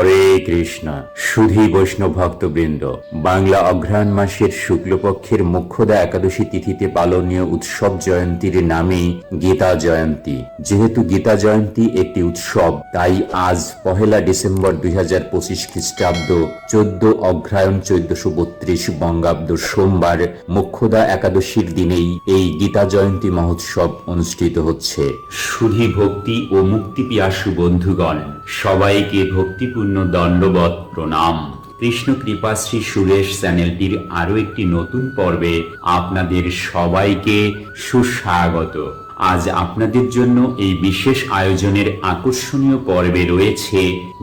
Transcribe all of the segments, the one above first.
হরে কৃষ্ণ। সুধী বৈষ্ণব ভক্তবৃন্দ, বাংলা অঘ্রাণ মাসের শুক্লপক্ষের মুখ্যদা একাদশী তিথিতে পালনীয় উৎসব জয়ন্তীর নামে গীতা জয়ন্তী। যেহেতু গীতা জয়ন্তী একটি উৎসব, তাই আজ পহেলা ডিসেম্বর দুই হাজার পঁচিশ খ্রিস্টাব্দ চোদ্দ অগ্রায়ণ চোদ্দশো বত্রিশ বঙ্গাব্দ সোমবার মুখ্যদা একাদশীর দিনেই এই গীতা জয়ন্তী মহোৎসব অনুষ্ঠিত হচ্ছে। সুধী ভক্তি ও মুক্তি পিয়াসু বন্ধুগণ, সবাইকে ভক্তিপূর্ণ দণ্ডবত প্রণাম। কৃষ্ণ কৃপাশ্রী সুরেশ চ্যানেলটির আরও একটি নতুন পর্বে আপনাদের সবাইকে সুস্বাগত। আজ আপনাদের জন্য এই বিশেষ আয়োজনের আকর্ষণীয় পর্বে রয়েছে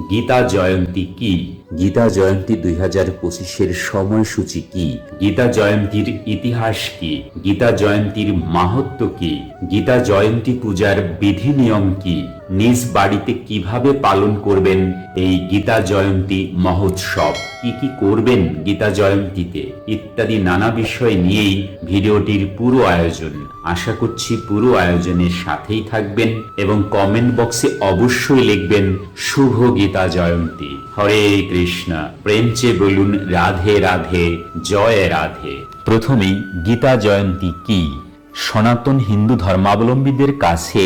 গীতা জয়ন্তী কি? গীতা জয়ন্তী দুই হাজার পঁচিশের সময়সূচি কি? গীতা জয়ন্তীর ইতিহাস কি? গীতা জয়ন্তীর মাহাত্ম কি? গীতা জয়ন্তী পূজার বিধি নিয়ম কি? নিজ বাড়িতে কীভাবে পালন করবেন এই গীতা জয়ন্তী মহোৎসব? কি কি করবেন গীতা জয়ন্তীতে? ইত্যাদি নানা বিষয় নিয়েই ভিডিওটির পুরো আয়োজন। আশা করছি পুরো আয়োজনের সাথেই থাকবেন এবং কমেন্ট বক্সে অবশ্যই লিখবেন, শুভ গীতা জয়ন্তী। হরে কৃষ্ণ প্রেমচে বলুন রাধে রাধে, জয় রাধে। প্রথমেই গীতা জয়ন্তী কি? সনাতন হিন্দু ধর্মাবলম্বীদের কাছে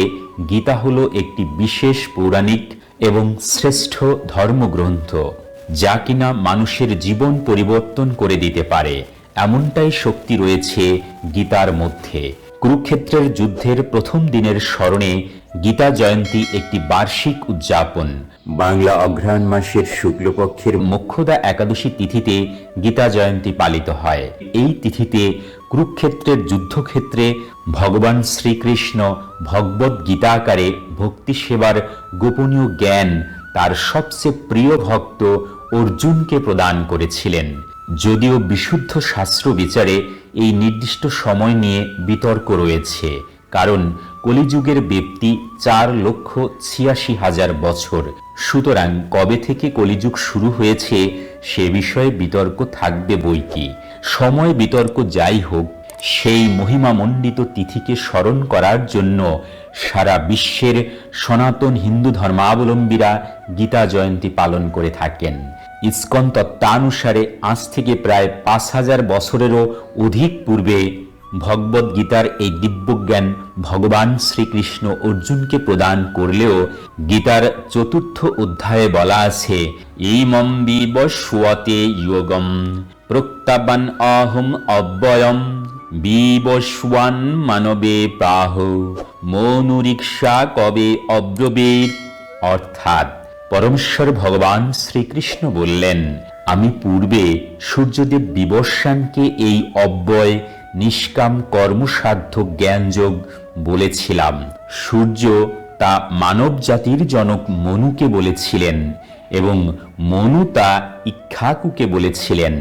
গীতা হলো একটি বিশেষ পৌরাণিক এবং শ্রেষ্ঠ ধর্মগ্রন্থ, যা কিনা মানুষের জীবন পরিবর্তন করে দিতে পারে। এমনটাই শক্তি রয়েছে গীতার মধ্যে। কুরুক্ষেত্রের যুদ্ধের প্রথম দিনের স্মরণে গীতা জয়ন্তী একটি বার্ষিক উদযাপন। বাংলা অঘ্রাণ মাসের শুক্লপক্ষের মুখ্যদা একাদশী তিথিতে গীতা জয়ন্তী পালিত হয়। এই তিথিতে কুরুক্ষেত্রের যুদ্ধক্ষেত্রে ভগবান শ্রীকৃষ্ণ ভগবত গীতা আকারে ভক্তি সেবার গোপনীয় জ্ঞান তার সবচেয়ে প্রিয় ভক্ত অর্জুনকে প্রদান করেছিলেন। যদিও বিশুদ্ধ শাস্ত্র বিচারে এই নির্দিষ্ট সময় নিয়ে বিতর্ক রয়েছে, কারণ কলিযুগের ব্যক্তি চার লক্ষ ছিয়াশি হাজার বছর। সুতরাং কবে থেকে কলিযুগ শুরু হয়েছে সে বিষয়ে বিতর্ক থাকবে বই কি? সময় বিতর্ক যাই হোক, সেই মহিমামণ্ডিত তিথিকে স্মরণ করার জন্য সারা বিশ্বের সনাতন হিন্দু ধর্মাবলম্বীরা গীতা জয়ন্তী পালন করে থাকেন। ইস্কন তত্ত্বানুসারে আজ থেকে প্রায় পাঁচ হাজার বছরেরও অধিক পূর্বে ভগবদ গীতার এই দিব্যজ্ঞান ভগবান শ্রীকৃষ্ণ অর্জুনকে প্রদান করলেও গীতার চতুর্থ অধ্যায়ে বলা আছে, ইমম বিবস্বতে যোগম প্রক্তাবান অহম অব্যয়ম বিবস্বান মানবে প্রাহ মনুরিক্সা কবে অব্রবীর অর্থাৎ পরমেশ্বর ভগবান শ্রীকৃষ্ণ বললেন, আমি পূর্বে সূর্যদেব বিবস্বানকে এই অব্যয়, নিষ্কাম, কর্মসাধ্য, জ্ঞানযোগ বলেছিলাম। সূর্য তা মানব জাতির জনক মনুকে বলেছিলেন এবং মনু তা ইক্ষাকুকে বলেছিলেন।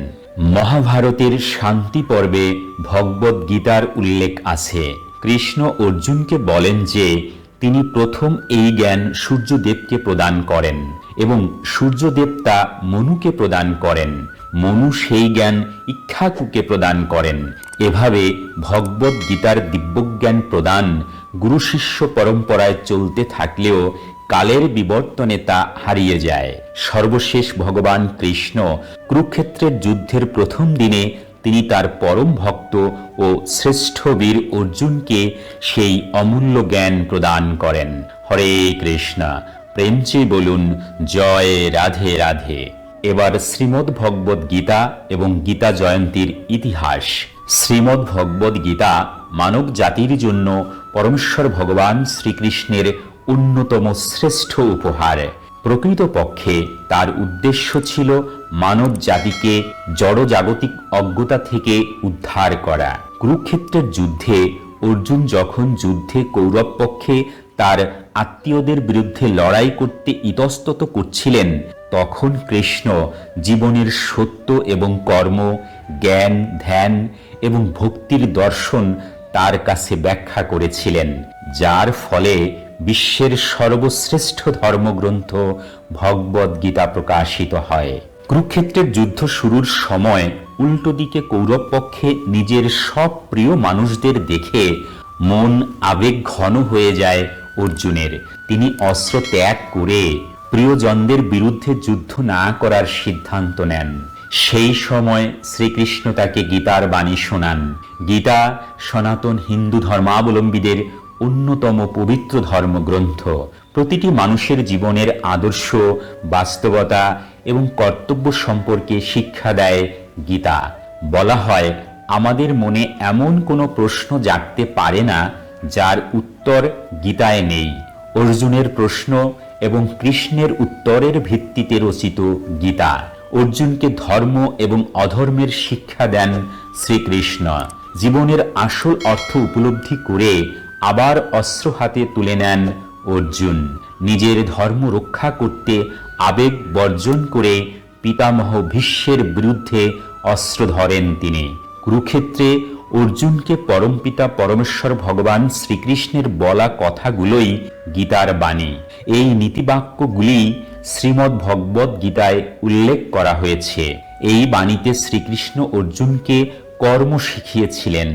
মহাভারতের শান্তি পর্বে ভগবত গীতার উল্লেখ আছে। কৃষ্ণ অর্জুনকে বলেন যে তিনি প্রথম এই জ্ঞান সূর্যদেবকে প্রদান করেন এবং সূর্যদেব তা মনুকে প্রদান করেন। মনু সেই জ্ঞান ইক্ষাকুকে প্রদান করেন। এভাবে ভগবত গীতার দিব্যজ্ঞান প্রদান গুরু শিষ্য পরম্পরায় চলতে থাকলেও কালের বিবর্তনে তা হারিয়ে যায়। সর্বশেষ ভগবান কৃষ্ণ কুরুক্ষেত্রের যুদ্ধের প্রথম দিনে তিনি তার পরম ভক্ত ও শ্রেষ্ঠ বীর অর্জুনকে সেই অমূল্য জ্ঞান প্রদান করেন। হরে কৃষ্ণ প্রেমচে বলুন, জয় রাধে রাধে। এবার শ্রীমদ্ ভগবত গীতা এবং গীতা জয়ন্তীর ইতিহাস। শ্রীমদ্ ভগবত গীতা মানব জাতির জন্য পরমেশ্বর ভগবান শ্রীকৃষ্ণের অন্যতম শ্রেষ্ঠ উপহার। প্রকৃতপক্ষে তার উদ্দেশ্য ছিল মানব জাতিকে জড়জাগতিক অজ্ঞতা থেকে উদ্ধার করা। কুরুক্ষেত্রের যুদ্ধে অর্জুন যখন যুদ্ধে কৌরব পক্ষে তার আত্মীয়দের বিরুদ্ধে লড়াই করতে ইতস্তত করছিলেন, তখন কৃষ্ণ জীবনের সত্য এবং কর্ম, জ্ঞান, ধ্যান এবং ভক্তির দর্শন তার কাছে ব্যাখ্যা করেছিলেন, যার ফলে বিশ্বের সর্বশ্রেষ্ঠ ধর্মগ্রন্থ ভগবদ গীতা প্রকাশিত হয়। কুরুক্ষেত্রের যুদ্ধ শুরুর সময় উল্টো দিকে কৌরব পক্ষে নিজের সব প্রিয় মানুষদের দেখে মন আবেগ ঘন হয়ে যায় অর্জুনের। তিনি অস্ত্র ত্যাগ করে প্রিয়জনদের বিরুদ্ধে যুদ্ধ না করার সিদ্ধান্ত নেন। সেই সময় শ্রীকৃষ্ণ তাকে গীতার বাণী শোনান। গীতা সনাতন হিন্দু ধর্মাবলম্বীদের অন্যতম পবিত্র ধর্মগ্রন্থ, প্রতিটি মানুষের জীবনের আদর্শ, বাস্তবতা এবং কর্তব্য সম্পর্কে শিক্ষা দেয় গীতা। বলা হয়, আমাদের মনে এমন কোনো প্রশ্ন জাগতে পারে না যার উত্তর গীতায় নেই। অর্জুনের প্রশ্ন এবং কৃষ্ণের উত্তরের ভিত্তিতে রচিত গীতা। অর্জুনকে ধর্ম এবং অধর্মের শিক্ষা দেন শ্রীকৃষ্ণ। জীবনের আসল অর্থ উপলব্ধি করে আবার অস্ত্র হাতে তুলে নেন অর্জুন। নিজের ধর্ম রক্ষা করতে আবেগ বর্জন করে পিতামহ ভীষ্মের বিরুদ্ধে অস্ত্র ধরেন তিনি। কুরুক্ষেত্রে অর্জুনকে পরমপিতা পরমেশ্বর ভগবান শ্রীকৃষ্ণের বলা কথাগুলোই গীতার বাণী। এই নীতিবাক্যগুলি শ্রীমদ্ ভগবত গীতায় উল্লেখ করা হয়েছে। এই বাণীতে শ্রীকৃষ্ণ অর্জুনকে কর্ম শিখিয়েছিলেন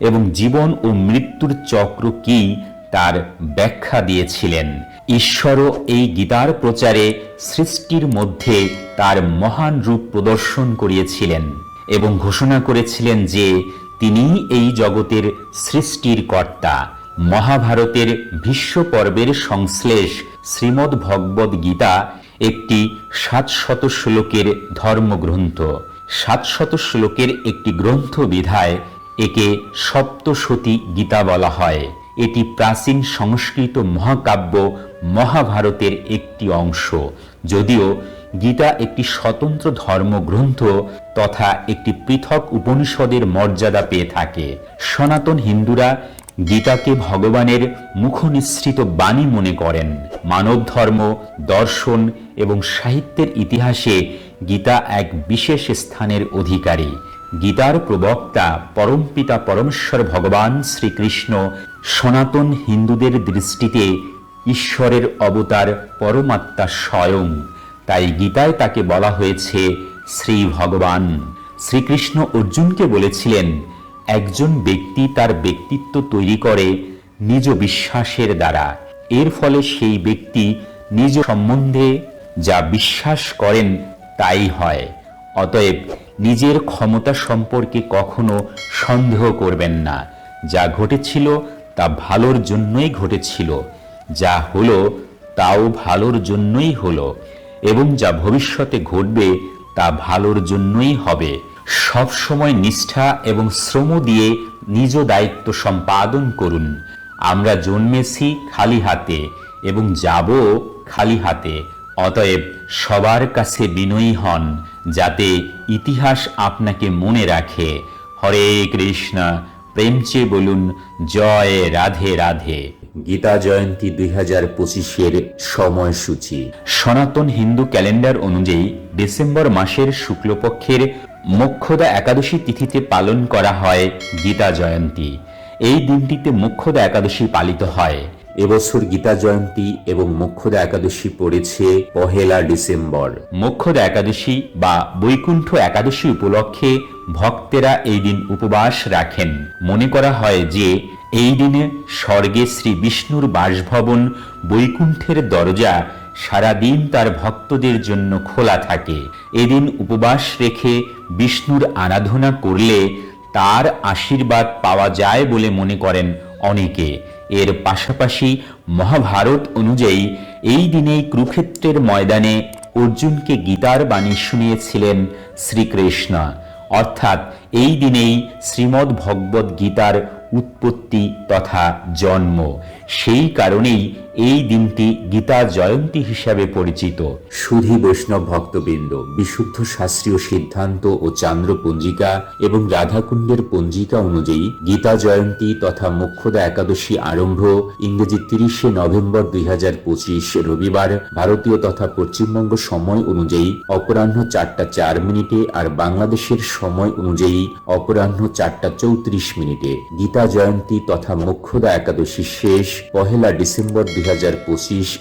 এবং জীবন ও মৃত্যুর চক্র কি তার ব্যাখ্যা দিয়েছিলেন। ঈশ্বরও এই গীতার প্রচারে সৃষ্টির মধ্যে তার মহান রূপ প্রদর্শন করিয়েছিলেন এবং ঘোষণা করেছিলেন যে তিনি এই জগতের সৃষ্টির কর্তা। মহাভারতের ভীষ্ম পর্বের সংশ্লেষ শ্রীমদ্ ভগবদ গীতা একটি সাতশত শ্লোকের ধর্মগ্রন্থ। সাতশত শ্লোকের একটি গ্রন্থ বিধায় একে সপ্তশতী গীতা বলা হয়। এটি প্রাচীন সংস্কৃত মহাকাব্য মহাভারতের একটি অংশ। যদিও গীতা একটি স্বতন্ত্র ধর্মগ্রন্থ তথা একটি পৃথক উপনিষদের মর্যাদা পেয়ে থাকে। সনাতন হিন্দুরা গীতাকে ভগবানের মুখনিসৃত বাণী মনে করেন। মানব ধর্ম দর্শন এবং সাহিত্যের ইতিহাসে গীতা এক বিশেষ স্থানের অধিকারী। গীতার প্রবক্তা পরমপিতা পরমেশ্বর ভগবান শ্রীকৃষ্ণ সনাতন হিন্দুদের দৃষ্টিতে ঈশ্বরের অবতার পরমাত্মা স্বয়ং। তাই গীতায় তাকে বলা হয়েছে শ্রী ভগবান। শ্রীকৃষ্ণ অর্জুনকে বলেছিলেন, একজন ব্যক্তি তার ব্যক্তিত্ব তৈরি করে নিজ বিশ্বাসের দ্বারা। এর ফলে সেই ব্যক্তি নিজ সম্বন্ধে যা বিশ্বাস করেন তাই হয়। অতএব নিজের ক্ষমতা সম্পর্কে কখনো সন্দেহ করবেন না। যা ঘটেছিল, তা ভালোর জন্যই ঘটেছিল। যা হলো, তাও ভালোর জন্যই হলো। এবং যা ভবিষ্যতে ঘটবে, তা ভালোর জন্যই হবে। সব সময় নিষ্ঠা এবং শ্রম দিয়ে নিজ দায়িত্ব সম্পাদন করুন। আমরা জন্মেছি খালি হাতে এবং যাব খালি হাতে। অতএব সবার কাছে বিনয়ী হন যাতে ইতিহাস আপনাকে মনে রাখে। হরে কৃষ্ণ প্রেমচে বলুন জয় রাধে রাধে। গীতা জয়ন্তী দুই হাজার পঁচিশের সময়সূচি। সনাতন হিন্দু ক্যালেন্ডার অনুযায়ী ডিসেম্বর মাসের শুক্লপক্ষের মোক্ষদা একাদশী তিথিতে পালন করা হয় গীতা জয়ন্তী। এই দিনটিতে মোক্ষদা একাদশী পালিত হয়। এবছর গীতা জয়ন্তী এবং মোক্ষদা একাদশী পড়েছে পহেলা ডিসেম্বর। মোক্ষদা একাদশী বা বৈকুণ্ঠ একাদশী উপলক্ষে ভক্তেরা এই দিন উপবাস রাখেন। মনে করা হয় যে, এই দিনে স্বর্গে শ্রী বিষ্ণুর বাসভবন বৈকুণ্ঠের দরজা সারাদিন তার ভক্তদের জন্য খোলা থাকে। এদিন উপবাস রেখে বিষ্ণুর আরাধনা করলে তার আশীর্বাদ পাওয়া যায় বলে মনে করেন অনেকে। এর পাশাপাশি মহাভারত অনুযায়ী এই দিনেই কুরুক্ষেত্রের ময়দানে অর্জুনকে গীতার বাণী শুনিয়েছিলেন শ্রীকৃষ্ণ। অর্থাৎ এই দিনেই শ্রীমদ্ ভগবদ্ গীতার উৎপত্তি তথা জন্ম। সেই কারণেই এই দিনটি গীতা জয়ন্তী হিসাবে পরিচিত। সুধী বৈষ্ণব ভক্তবৃন্দ, বিশুদ্ধ শাস্ত্রীয় সিদ্ধান্ত ও চান্দ্র পঞ্জিকা এবং রাধাকুণ্ডের পঞ্জিকা অনুযায়ী গীতা জয়ন্তী তথা মোক্ষদা একাদশী আরম্ভ ইংরেজি তিরিশে নভেম্বর দুই হাজার পঁচিশ রবিবার, ভারতীয় তথা পশ্চিমবঙ্গ সময় অনুযায়ী অপরাহ্ন চারটা চার মিনিটে আর বাংলাদেশের সময় অনুযায়ী অপরাহ্ন চারটা চৌত্রিশ মিনিটে। গীতা জয়ন্তী তথা মুখ্যদা একাদশী শেষ পহেলা ডিসেম্বর দুই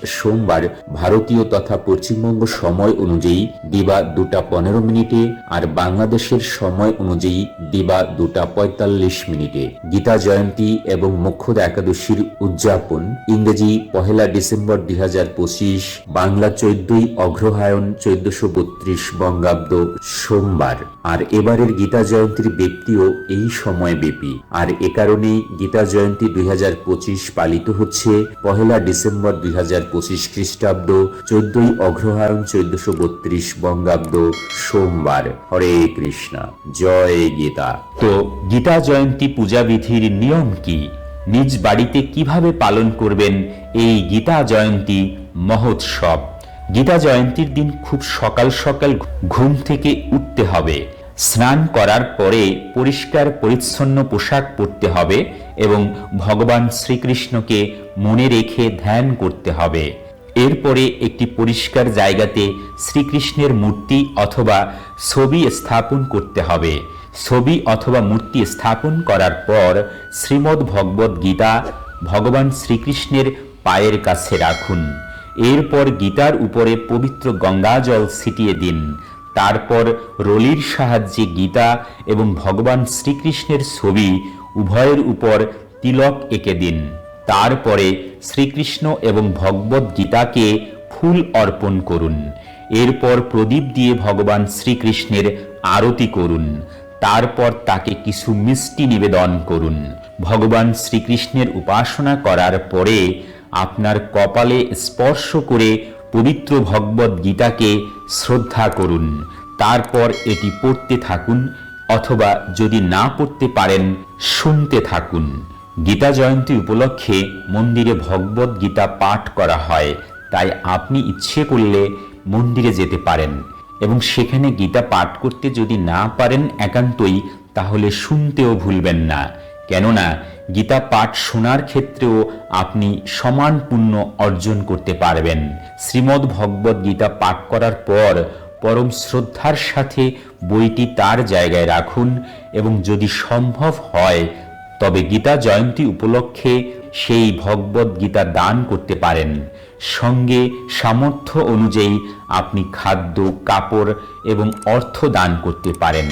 সোমবার ভারতীয় তথা পশ্চিমবঙ্গ সময় অনুযায়ী দিবা দুটা পনেরো মিনিটে আর বাংলাদেশের সময় অনুযায়ী দিবা দুটা পঁয়তাল্লিশ মিনিটে। গীতা জয়ন্তী এবং মুখ্যদা একাদশীর উদযাপন। ইংরেজি পহেলা ডিসেম্বর দুই হাজার পঁচিশ, বাংলা চোদ্দই অগ্রহায়ণ চোদ্দশো বত্রিশ বঙ্গাব্দ সোমবার। আর এবারের গীতা জয়ন্তীর ব্যক্তিও এই সময় ব্যাপী। আর এ কারণেই গীতা জয়ন্তী দুই হাজার পঁচিশ পালিত হচ্ছে পহেলা ডিসেম্বর দুই হাজার পঁচিশ খ্রিস্টাব্দ, চোদ্দই অগ্রহায়ণ চোদ্দশো বত্রিশ বঙ্গাব্দ, সোমবার। হরে কৃষ্ণ। জয় গীতা। তো গীতা জয়ন্তী পূজাবিধির নিয়ম কি? নিজ বাড়িতে কীভাবে পালন করবেন এই গীতা জয়ন্তী মহোৎসব? গীতা জয়ন্তীর দিন খুব সকাল সকাল ঘুম থেকে উঠতে হবে। স্নান করার পরে পরিষ্কার পরিচ্ছন্ন পোশাক পরতে হবে। এবং ভগবান শ্রীকৃষ্ণকে মনে রেখে ধ্যান করতে হবে। এরপরে একটি পরিষ্কার জায়গাতে শ্রীকৃষ্ণের মূর্তি অথবা ছবি স্থাপন করতে হবে। ছবি অথবা মূর্তি স্থাপন করার পর শ্রীমদ্ ভগবদ গীতা ভগবান শ্রীকৃষ্ণের পায়ের কাছে রাখুন। এরপর গীতার উপরে পবিত্র গঙ্গাজল ছিটিয়ে দিন। তারপর রলির সাহায্যে গীতা এবং ভগবান শ্রীকৃষ্ণের ছবি উভয়ের উপর তিলক এঁকে দিন। তারপরে শ্রীকৃষ্ণ এবং ভগবত গীতাকে ফুল অর্পণ করুন। এরপর প্রদীপ দিয়ে ভগবান শ্রীকৃষ্ণের আরতি করুন। তারপর তাকে কিছু মিষ্টি নিবেদন করুন। ভগবান শ্রীকৃষ্ণের উপাসনা করার পরে আপনার কপালে স্পর্শ করে পবিত্র ভগবত গীতাকে শ্রদ্ধা করুন। তারপর এটি পড়তে থাকুন অথবা যদি না পড়তে পারেন, শুনতে থাকুন। গীতা জয়ন্তী উপলক্ষে মন্দিরে ভগবত গীতা পাঠ করা হয়। তাই আপনি ইচ্ছে করলে মন্দিরে যেতে পারেন এবং সেখানে গীতা পাঠ করতে যদি না পারেন একান্তই, তাহলে শুনতেও ভুলবেন না। কেননা, গীতা পাঠ শোনার ক্ষেত্রেও আপনি সমান পুণ্য অর্জন করতে পারবেন। শ্রীমদ্ ভগবত গীতা পাঠ করার পর, পরম শ্রদ্ধার সাথে বইটি তার জায়গায় রাখুন এবং যদি সম্ভব হয়, তবে গীতা জয়ন্তী উপলক্ষে সেই ভগবত গীতা দান করতে পারেন। সঙ্গে সামর্থ্য অনুযায়ী আপনি খাদ্য, কাপড় এবং অর্থ দান করতে পারেন।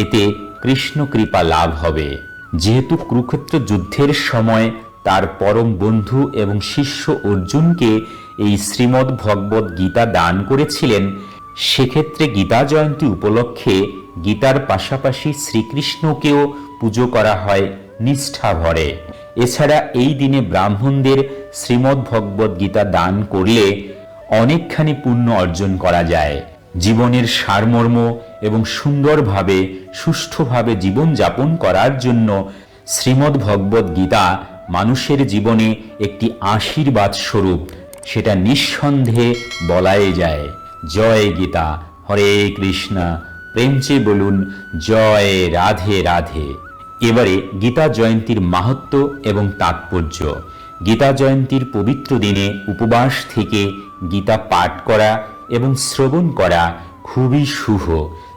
এতে কৃষ্ণ কৃপা লাভ হবে। যেহেতু কুরুক্ষেত্র যুদ্ধের সময় তার পরম বন্ধু এবং শিষ্য অর্জুনকে এই শ্রীমদ্ ভগবত গীতা দান করেছিলেন সেক্ষেত্রে গীতা জয়ন্তী উপলক্ষে গীতার পাশাপাশি শ্রীকৃষ্ণকেও পুজো করা হয় নিষ্ঠা ভরে এছাড়া এই দিনে ব্রাহ্মণদের শ্রীমদ্ ভগবত গীতা দান করলে অনেকখানি পুণ্য অর্জন করা যায়। জীবনের সারমর্ম এবং সুন্দরভাবে, সুষ্ঠুভাবে জীবনযাপন করার জন্য শ্রীমদ্ ভগবত গীতা মানুষের জীবনে একটি আশীর্বাদ স্বরূপ, সেটা নিঃসন্দেহে বলাই যায়। জয় গীতা, হরে কৃষ্ণ। প্রেমচে বলুন, জয় রাধে রাধে। এবারে গীতা জয়ন্তীর মাহাত্ম এবং তাৎপর্য। গীতা জয়ন্তীর পবিত্র দিনে উপবাস থেকে গীতা পাঠ করা এবং শ্রবণ করা খুবই শুভ।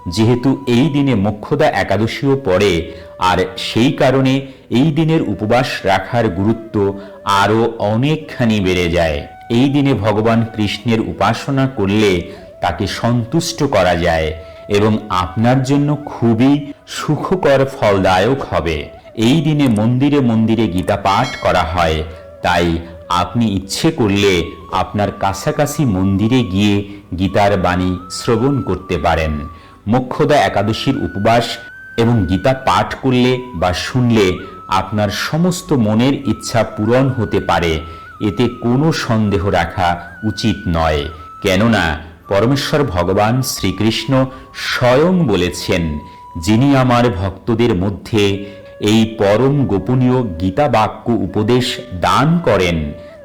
যেহেতু এই দিনে মোক্ষদা একাদশীও পড়ে, আর সেই কারণে এই দিনের উপবাস রাখার গুরুত্ব আরও অনেকখানি বেড়ে যায়। এই দিনে ভগবান কৃষ্ণের উপাসনা করলে তাকে সন্তুষ্ট করা যায় এবং আপনার জন্য খুবই সুখকর ফলদায়ক হবে। এই দিনে মন্দিরে মন্দিরে গীতা পাঠ করা হয়। তাই আপনি ইচ্ছে করলে আপনার কাছাকাছি মন্দিরে গিয়ে গীতার বাণী শ্রবণ করতে পারেন। মোক্ষদা একাদশীর উপবাস এবং গীতা পাঠ করলে বা শুনলে আপনার সমস্ত মনের ইচ্ছা পূরণ হতে পারে। এতে কোনো সন্দেহ রাখা উচিত নয়। কেননা পরমেশ্বর ভগবান শ্রীকৃষ্ণ স্বয়ং বলেছেন, যিনি আমার ভক্তদের মধ্যে এই পরম গোপনীয় গীতা বাক্য উপদেশ দান করেন,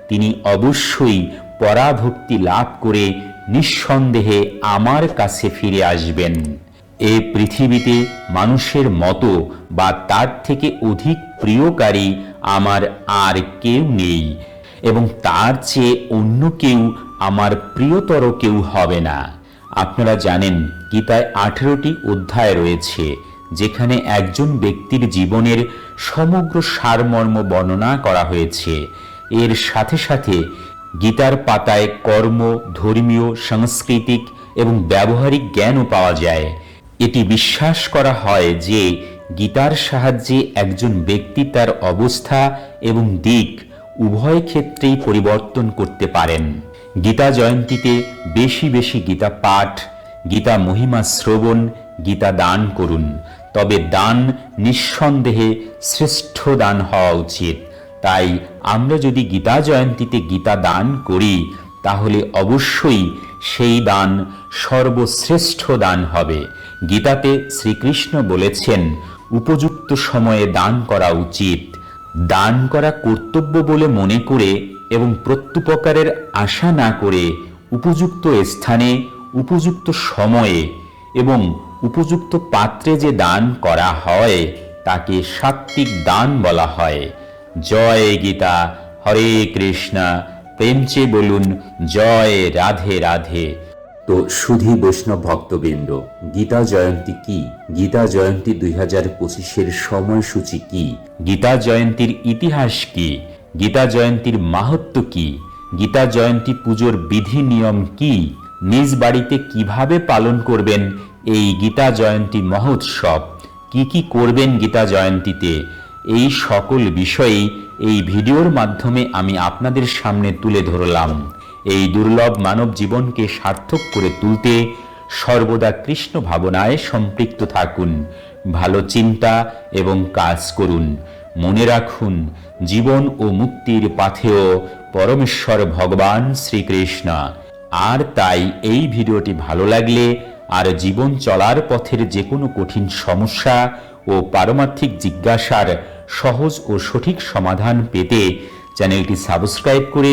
তিনি অবশ্যই পরাভক্তি লাভ করে নিঃসন্দেহে আমার কাছে ফিরে আসবেন। এ পৃথিবীতে মানুষের মতো বা তার থেকে অধিক প্রিয়কারী আমার আর কেউ নেই। এবং তার চেয়ে অন্য কেউ আমার প্রিয়তর কেউ হবে না। আপনারা জানেন, গীতায় আঠেরোটি অধ্যায় রয়েছে, যেখানে একজন ব্যক্তির জীবনের সমগ্র সারমর্ম বর্ণনা করা হয়েছে। এর সাথে সাথে গীতার পাতায় কর্ম, ধর্মীয়, সাংস্কৃতিক এবং ব্যবহারিক জ্ঞানও পাওয়া যায়। এটি বিশ্বাস করা হয় যে গীতার সাহায্যে একজন ব্যক্তি তার অবস্থা এবং দিক উভয় ক্ষেত্রেই পরিবর্তন করতে পারেন। গীতা জয়ন্তীতে বেশি বেশি গীতা পাঠ, গীতা মহিমা শ্রবণ, গীতা দান করুন। তবে দান নিঃসন্দেহে শ্রেষ্ঠ দান হওয়া উচিত। তাই আমরা যদি গীতা জয়ন্তীতে গীতা দান করি, তাহলে অবশ্যই সেই দান সর্বশ্রেষ্ঠ দান হবে। গীতাতে শ্রীকৃষ্ণ বলেছেন, উপযুক্ত সময়ে দান করা উচিত। দান করা কর্তব্য বলে মনে করে এবং প্রত্যুপকারের আশা না করে উপযুক্ত স্থানে, উপযুক্ত সময়ে এবং উপযুক্ত পাত্রে যে দান করা হয়, তাকে সাত্বিক দান বলা হয়। জয় গীতা, হরে কৃষ্ণা প্রেমচে বলুন, জয় রাধে রাধে। তো সুধী বৈষ্ণব ভক্তবৃন্দ, গীতা জয়ন্তী কি? গীতা জয়ন্তী দুই হাজার পঁচিশের সময়সূচি কি? গীতা জয়ন্তীর ইতিহাস কি? গীতা জয়ন্তীর মাহাত্ম কি? গীতা জয়ন্তী পুজোর বিধি নিয়ম কি? নিজ বাড়িতে কীভাবে পালন করবেন এই গীতা জয়ন্তী মহোৎসব? কি কি করবেন গীতা জয়ন্তীতে? এই সকল বিষয়েই এই ভিডিওর মাধ্যমে আমি আপনাদের সামনে তুলে ধরলাম। এই দুর্লভ মানব জীবনকে সার্থক করে তুলতে সর্বদা কৃষ্ণ ভাবনায় সম্পৃক্ত থাকুন, ভালো চিন্তা এবং কাজ করুন। মনে রাখুন, জীবন ও মুক্তির পাথেয় পরমেশ্বর ভগবান শ্রীকৃষ্ণ। আর তাই এই ভিডিওটি ভালো লাগলে আর জীবন চলার পথের যে কোনো কঠিন সমস্যা ও পারমার্থিক জিজ্ঞাসার সহজ ও সঠিক সমাধান পেতে চ্যানেলটি সাবস্ক্রাইব করে